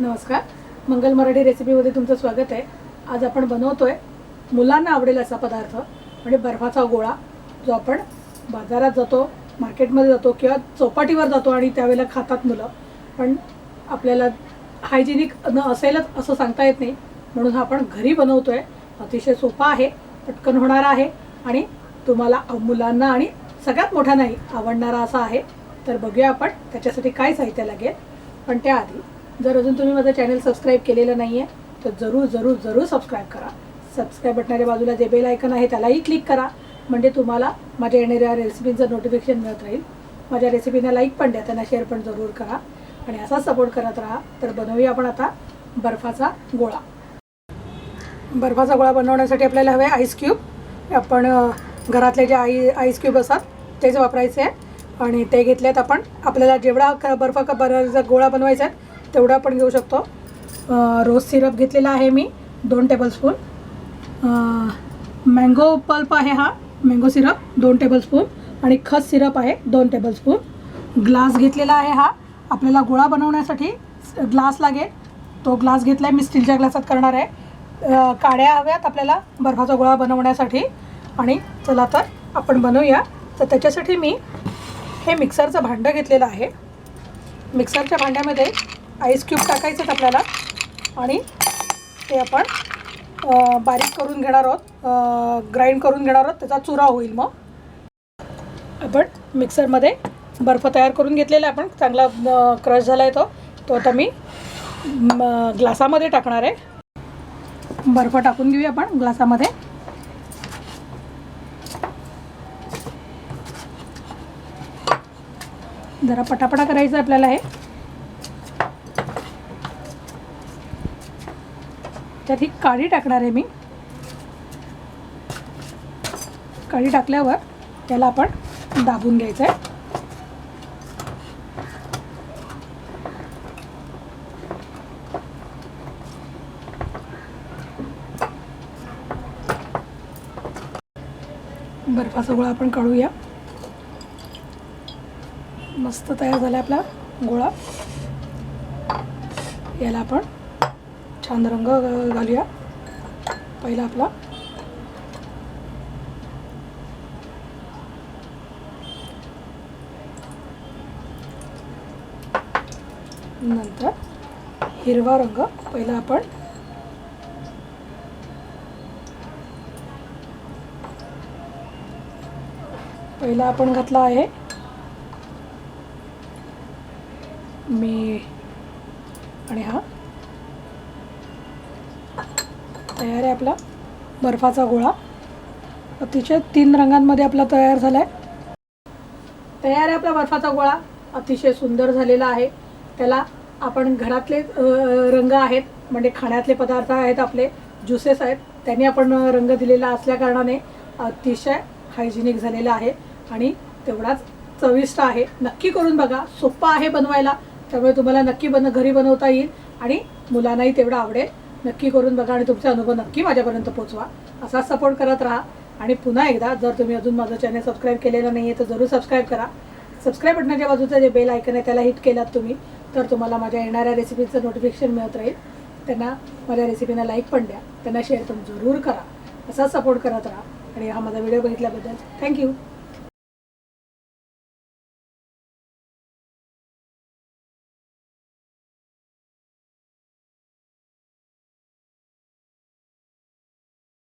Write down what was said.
नमस्कार. मंगल मराठी रेसिपीमध्ये तुमचं स्वागत आहे. आज आपण बनवतोय मुलांना आवडेल असा पदार्थ म्हणजे बर्फाचा गोळा जो आपण बाजारात जातो मार्केटमध्ये जातो किंवा चौपाटीवर जातो आणि त्यावेळेला खातात मुलं. पण आपल्याला हायजेनिक न असेलच असं सांगता येत नाही. म्हणून हा आपण घरी बनवतोय. अतिशय सोपा आहे पटकन होणारा आहे. आणि तुम्हाला मुलांना आणि सगळ्यात मोठा नाही आवडणारा असा आहे. तर बघूया आपण त्याच्यासाठी काय साहित्य लागेल. पण त्याआधी जर अजून तुम्ही माझं चॅनल सबस्क्राईब केलेलं नाही आहे तर जरूर जरूर जरूर सबस्क्राईब करा. सबस्क्राईब बटणाऱ्या बाजूला जे बेल आयकन आहे त्यालाही क्लिक करा. म्हणजे तुम्हाला माझ्या येणाऱ्या रेसिपींचं नोटिफिकेशन मिळत राहील. माझ्या रेसिपीना लाईक पण द्या त्यांना शेअर पण जरूर करा. आणि असाच सपोर्ट करत राहा. तर बनवूया आपण आता बर्फाचा गोळा. बर्फाचा गोळा बनवण्यासाठी आपल्याला हवे आईस क्यूब आपण घरातले जे आई आईस क्यूब असतात तेच वापरायचे. आहे आणि ते घेतलेत आपण. आपल्याला जेवढा क बर्फ का बर्फाचा गोळा बनवायचा आहे तेवढा आपण घेऊ शकतो. रोज सिरप घेतलेला आहे मी दोन टेबलस्पून मँगो पल्प आहे हा मँगो सिरप दोन टेबलस्पून आणि खत सिरप आहे दोन टेबलस्पून ग्लास घेतलेला आहे हा आपल्याला गोळा बनवण्यासाठी ग्लास लागेल. तो ग्लास घेतला आहे मी स्टीलच्या ग्लासात करणार आहे. काड्या हव्यात आपल्याला बर्फाचा गोळा बनवण्यासाठी. आणि चला तर आपण बनवूया. तर त्याच्यासाठी मी हे मिक्सरचं भांडं घेतलेलं आहे. मिक्सरच्या भांड्यामध्ये आईस क्यूब टाकायचं आहेत आपल्याला. आणि ते आपण बारीक करून घेणार आहोत. ग्राइंड करून घेणार आहोत. त्याचा चुरा होईल मग. आपण मिक्सरमध्ये बर्फ तयार करून घेतलेला आहे आपण. चांगला क्रश झाला आहे तो. तो आता मी ग्लासामध्ये टाकणार आहे. बर्फ टाकून घेऊया आपण ग्लासामध्ये. जरा पटापटा करायचं आपल्याला हे. त्यात ही काळी टाकणार आहे मी. काळी टाकल्यावर त्याला आपण दाबून घ्यायचं आहे बर्फाचा गोळा आपण काढूया. मस्त तयार झाला आपला गोळा. याला आपण छान रंग घालूया. पहिला आपला. नंतर हिरवा रंग पहिला आपण. पहिला आपण घातला आहे. मी. आणि हा तयार आहे आपला बर्फाचा गोळा. अतिशय तीन रंगांमध्ये आपला तयार झाला आहे तयार आहे आपला बर्फाचा गोळा. अतिशय सुंदर झालेला आहे. त्याला आपण घरातले रंग आहेत म्हणजे खाण्यातले पदार्थ आहेत आपले ज्युसेस आहेत त्यांनी आपण रंग दिलेला असल्या कारणाने अतिशय हायजिनिक झालेला आहे आणि तेवढाच चविष्ट आहे. नक्की करून बघा. सोपा आहे बनवायला. त्यामुळे तुम्हाला नक्की बन घरी बनवता येईल आणि मुलांनाही तेवढं आवडेल. नक्की करून बघा आणि तुमचा अनुभव नक्की माझ्यापर्यंत पोचवा. असा सपोर्ट करत राहा. आणि पुन्हा एकदा जर तुम्ही अजून माझं चॅनल सबस्क्राईब केलेलं नाही आहे तर जरूर सबस्क्राईब करा. सबस्क्राईब बटनाच्या बाजूचं जे बेल ऐकन आहे त्याला हिट केलात तुम्ही तर तुम्हाला माझ्या येणाऱ्या रेसिपीचं नोटिफिकेशन मिळत राहील. त्यांना माझ्या रेसिपीना लाईक पण द्या. त्यांना शेअर पण जरूर करा. असाच सपोर्ट करत राहा. आणि हा माझा व्हिडिओ बघितल्याबद्दल थँक्यू